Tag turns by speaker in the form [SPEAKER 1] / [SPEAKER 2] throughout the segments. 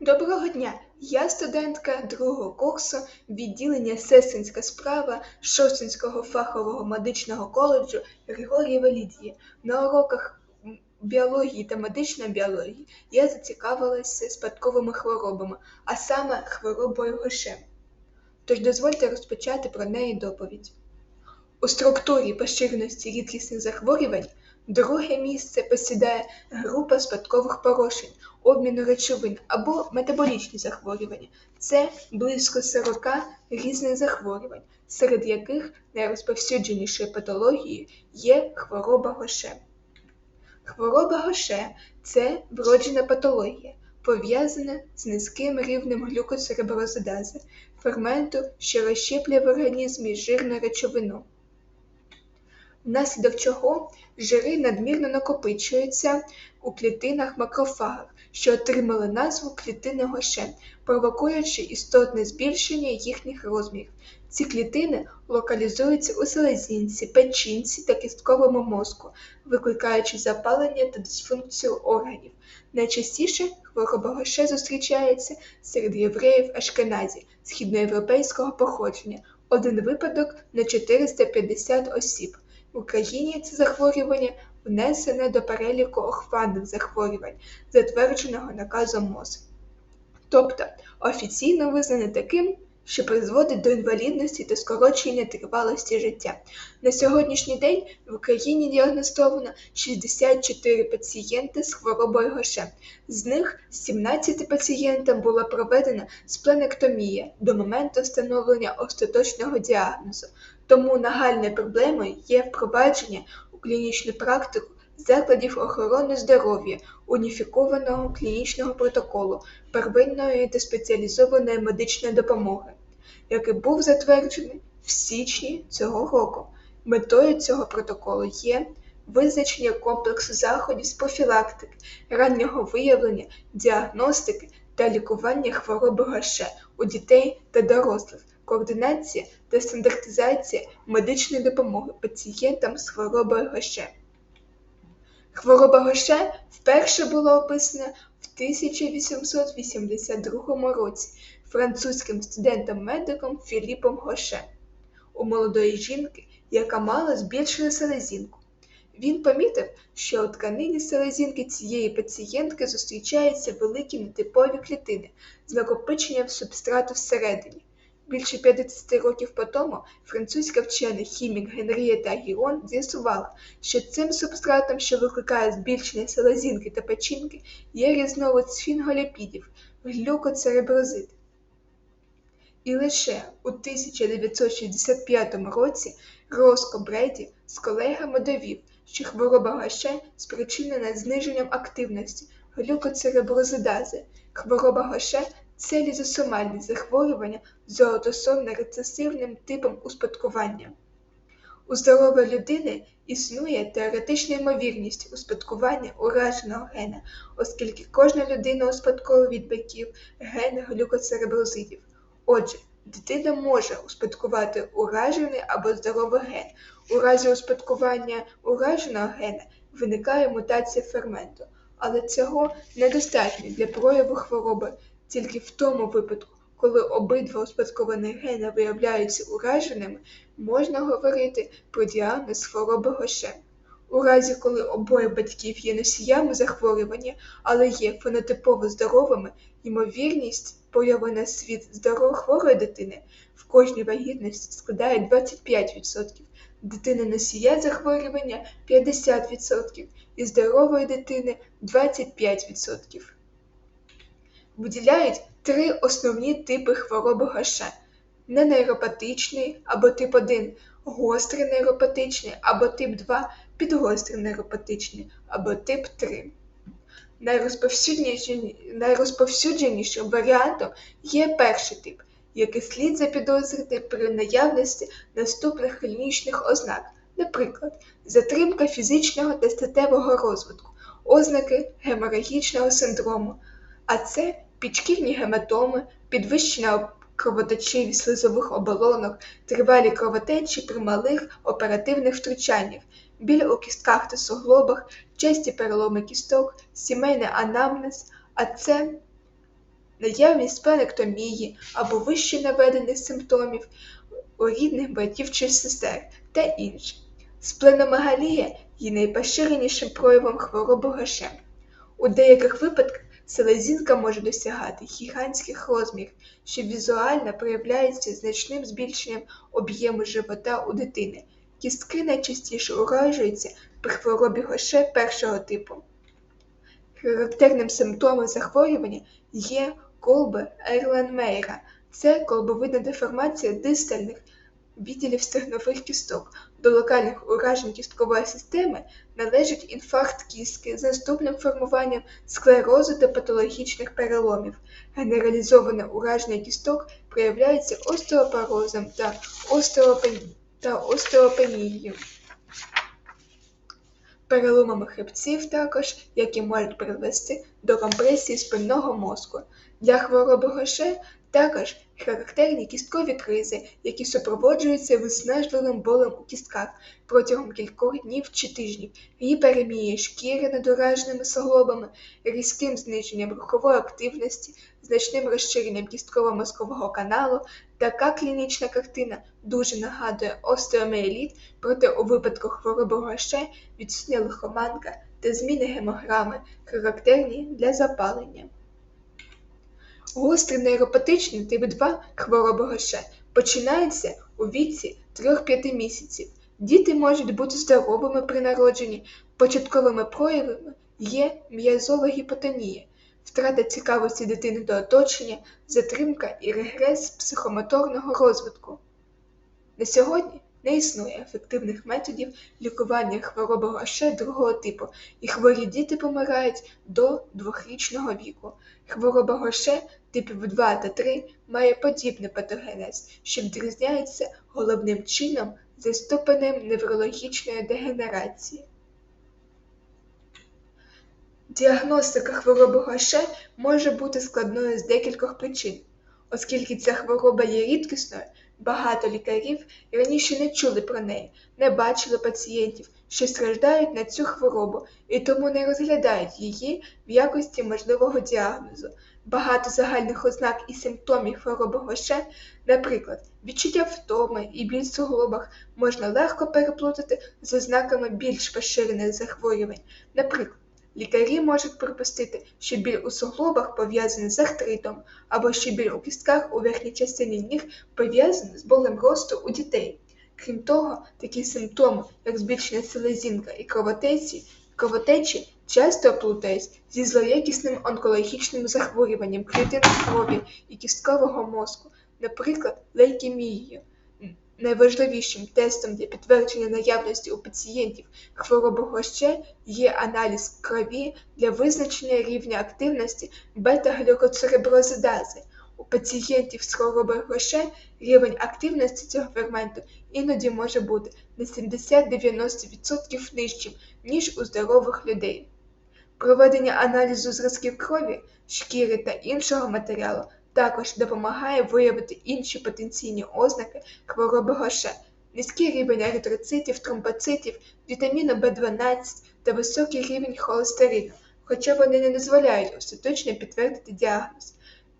[SPEAKER 1] Доброго дня! Я студентка другого курсу відділення Сестринська справа Шостинського фахового медичного коледжу Григорієва Лідії. На уроках біології та медичної біології я зацікавилася спадковими хворобами, а саме хворобою Гоше. Тож дозвольте розпочати про неї доповідь. У структурі поширеності рідкісних захворювань друге місце посідає група спадкових порушень обміну речовин або метаболічні захворювання. Це близько 40 різних захворювань, серед яких найрозповсюдженішою патологією є хвороба Гоше. Хвороба Гоше це вроджена патологія, пов'язана з низьким рівнем глюкоцереброзидази, ферменту, що розщеплює в організмі жирну речовину внаслідок чого жири надмірно накопичуються у клітинах макрофагах, що отримали назву клітини Гоше, провокуючи істотне збільшення їхніх розмірів. Ці клітини локалізуються у селезінці, печінці та кістковому мозку, викликаючи запалення та дисфункцію органів. Найчастіше хвороба Гоше зустрічається серед євреїв Ашкеназі східноєвропейського походження, один випадок на 450 осіб. В Україні це захворювання внесене до переліку охванних захворювань, затвердженого наказом МОЗ, тобто офіційно визнане таким, що призводить до інвалідності та скорочення тривалості життя. На сьогоднішній день в Україні діагностовано 64 пацієнти з хворобою Гоше. З них 17 пацієнтам була проведена спленектомія до моменту встановлення остаточного діагнозу. Тому нагальною проблемою є впровадження у клінічну практику закладів охорони здоров'я уніфікованого клінічного протоколу первинної та спеціалізованої медичної допомоги, який був затверджений в січні цього року. Метою цього протоколу є визначення комплексу заходів з профілактики, раннього виявлення, діагностики та лікування хвороби Гоше у дітей та дорослих координація та стандартизація медичної допомоги пацієнтам з хворобою Гоше. Хвороба Гоше вперше була описана в 1882 році французьким студентом-медиком Філіпом Гоше у молодої жінки, яка мала збільшену селезінку. Він помітив, що у тканині селезінки цієї пацієнтки зустрічаються великі нетипові клітини з накопиченням субстрату всередині. Більше 50 років по тому французька вчена хімік Генрієта Гірон з'ясувала, що цим субстратом, що викликає збільшення селезінки та печінки, є різновид сфінголіпідів – глюкоцереброзид. І лише у 1965 році Роско Бреді з колегами довів, що хвороба Гоше спричинена зниженням активності глюкоцереброзидази. Хвороба Гоше це лізосомальне захворювання з аутосомно-рецесивним типом успадкування. У здорової людини існує теоретична ймовірність успадкування ураженого гена, оскільки кожна людина успадковує від батьків ген глюкоцереброзидів. Отже, дитина може успадкувати уражений або здоровий ген. У разі успадкування ураженого гена виникає мутація ферменту, але цього недостатньо для прояву хвороби тільки в тому випадку, коли обидва успадковані гени виявляються ураженими, можна говорити про діагноз хвороби Гоше. У разі, коли обоє батьків є носіями захворювання, але є фенотипово здоровими, ймовірність появи на світ здорової хворої дитини в кожній вагітності складає 25%, дитини носія захворювання 50% і здорової дитини 25%. Виділяють три основні типи хвороби Гоше – ненейропатичний або тип 1, гострий нейропатичний або тип 2, підгострий нейропатичний або тип 3. Найрозповсюдженішим варіантом є перший тип, який слід запідозрити при наявності наступних клінічних ознак, наприклад, затримка фізичного та статевого розвитку, ознаки геморагічного синдрому, а це підшкірні гематоми, підвищена кровоточивість слизових оболонок, тривалі кровотечі при малих оперативних втручаннях, біль у кістках та суглобах, часті переломи кісток, сімейний анамнез, а це наявність спленектомії або вище наведених симптомів у рідних братів чи сестер та інше. Спленомегалія є найпоширенішим проявом хвороби Гаше. У деяких випадках селезінка може досягати гігантських розмірів, що візуально проявляється значним збільшенням об'єму живота у дитини. Кістки найчастіше уражуються при хворобі Гоше першого типу. Характерним симптомом захворювання є колби Ейрленмейра. Це колбовидна деформація дистальних відділів стегнових кісток. До локальних уражень кісткової системи належить інфаркт кістки з наступним формуванням склерозу та патологічних переломів. Генералізоване ураження кісток проявляється остеопорозом та остеопенією та остеопенією. Переломами хребців також, які можуть призвести до компресії спинного мозку. Для хвороби Гоше також характерні кісткові кризи, які супроводжуються виснажливим болем у кістках протягом кількох днів чи тижнів, гіперемія шкіри над ураженими суглобами, різким зниженням рухової активності, значним розширенням кістково-мозкового каналу. Така клінічна картина дуже нагадує остеоміеліт, проте у випадку хвороби Гоше відсутня лихоманка та зміни гемограми, характерні для запалення. Гострий нейропатичний тип 2 хвороби Гоше починається у віці 3-5 місяців. Діти можуть бути здоровими при народженні, початковими проявами є м'язова гіпотонія, втрата цікавості дитини до оточення, затримка і регрес психомоторного розвитку. На сьогодні не існує ефективних методів лікування хвороби Гоше другого типу, і хворі діти помирають до двохрічного віку. Хвороба Гоше типів 2 та 3 має подібний патогенез, що відрізняється головним чином за ступенем неврологічної дегенерації. Діагностика хвороби Гоше може бути складною з декількох причин. Оскільки ця хвороба є рідкісною, багато лікарів раніше не чули про неї, не бачили пацієнтів, що страждають на цю хворобу, і тому не розглядають її в якості можливого діагнозу. Багато загальних ознак і симптомів хвороби Гоше, наприклад, відчуття втоми і біль в суглобах, можна легко переплутати з ознаками більш поширених захворювань. Наприклад, лікарі можуть припустити, що біль у суглобах пов'язаний з артритом, або що біль у кістках у верхній частині ніг пов'язаний з болем росту у дітей. Крім того, такі симптоми, як збільшення селезінка і кровотечі, кровотечі часто плутають зі злоякісним онкологічним захворюванням клітин крові і кісткового мозку, наприклад, лейкемією. Найважливішим тестом для підтвердження наявності у пацієнтів хвороби Гоше є аналіз крові для визначення рівня активності бета-глюкоцереброзидази. У пацієнтів з хворобою Гоше рівень активності цього ферменту іноді може бути на 70-90% нижчим, ніж у здорових людей. Проведення аналізу зразків крові, шкіри та іншого матеріалу також допомагає виявити інші потенційні ознаки хвороби Гоше, низький рівень еритроцитів, тромбоцитів, вітаміну В12 та високий рівень холестерину, хоча вони не дозволяють остаточно підтвердити діагноз.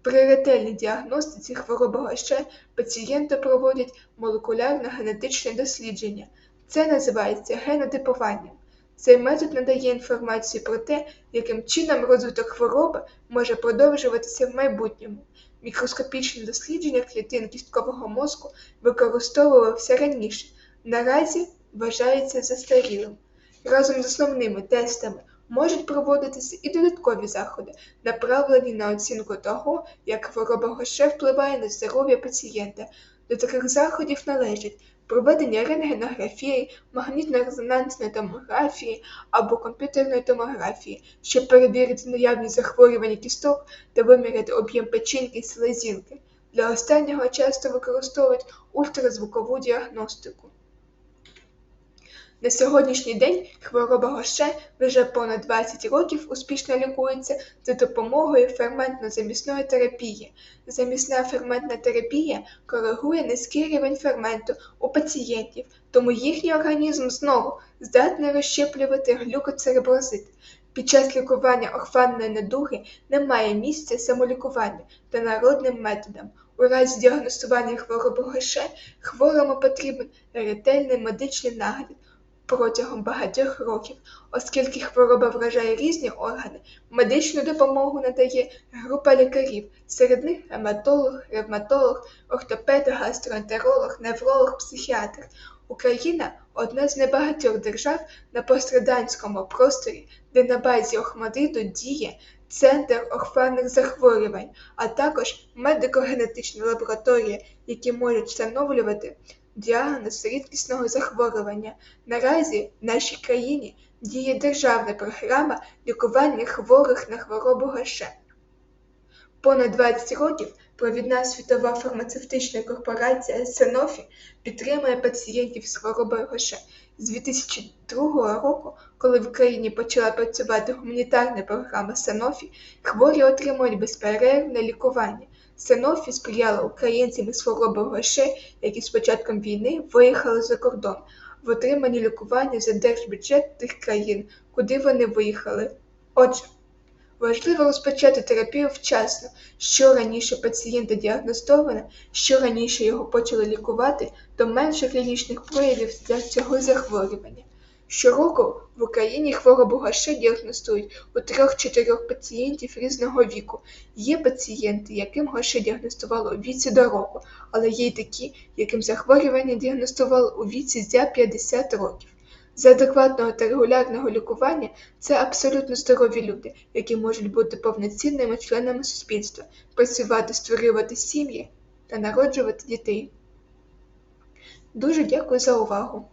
[SPEAKER 1] При ретельній діагностиці хвороби Гоше пацієнту проводять молекулярно-генетичне дослідження. Це називається генотипуванням. Цей метод надає інформацію про те, яким чином розвиток хвороби може продовжуватися в майбутньому. Мікроскопічне дослідження клітин кісткового мозку використовувався раніше, наразі вважається застарілим. Разом з основними тестами можуть проводитися і додаткові заходи, направлені на оцінку того, як хвороба Гоше впливає на здоров'я пацієнта. До таких заходів належать проведення рентгенографії, магнітно-резонансної томографії або комп'ютерної томографії, щоб перевірити наявність захворювання кісток та виміряти об'єм печінки і селезінки. Для останнього часто використовують ультразвукову діагностику. На сьогоднішній день хвороба Гоше вже понад 20 років успішно лікується за допомогою ферментно-замісної терапії. Замісна ферментна терапія коригує низький рівень ферменту у пацієнтів, тому їхній організм знову здатний розщеплювати глюкоцереброзит. Під час лікування орфанної недуги немає місця самолікуванню та народним методам. У разі діагностування хвороби Гоше хворому потрібен ретельний медичний нагляд протягом багатьох років, оскільки хвороба вражає різні органи, медичну допомогу надає група лікарів, серед них ревматолог, ревматолог, ортопед, гастроентеролог, невролог, психіатр. Україна одна з небагатьох держав на пострадянському просторі, де на базі Охмадиту діє Центр орфанних захворювань, а також медико-генетичні лабораторії, які можуть встановлювати діагноз рідкісного захворювання. Наразі в нашій країні діє державна програма лікування хворих на хворобу Гоше. Понад 20 років провідна світова фармацевтична корпорація Sanofi підтримує пацієнтів з хворобою Гоше. З 2002 року, коли в Україні почала працювати гуманітарна програма Sanofi, хворі отримують безперервне лікування. Sanofi сприяла українцям із хворобою Гоше, які з початком війни виїхали за кордон, в отриманні лікування за держбюджет тих країн, куди вони виїхали. Отже, Важливо розпочати терапію вчасно. Що раніше пацієнта діагностовано, що раніше його почали лікувати, то менше клінічних проявів для цього захворювання. Щороку в Україні хворобу Гоше діагностують у 3-4 пацієнтів різного віку. Є пацієнти, яким Гоше діагностувало у віці до року, але є й такі, яким захворювання діагностували у віці за 50 років. За адекватного та регулярного лікування це абсолютно здорові люди, які можуть бути повноцінними членами суспільства, працювати, створювати сім'ї та народжувати дітей. Дуже дякую за увагу!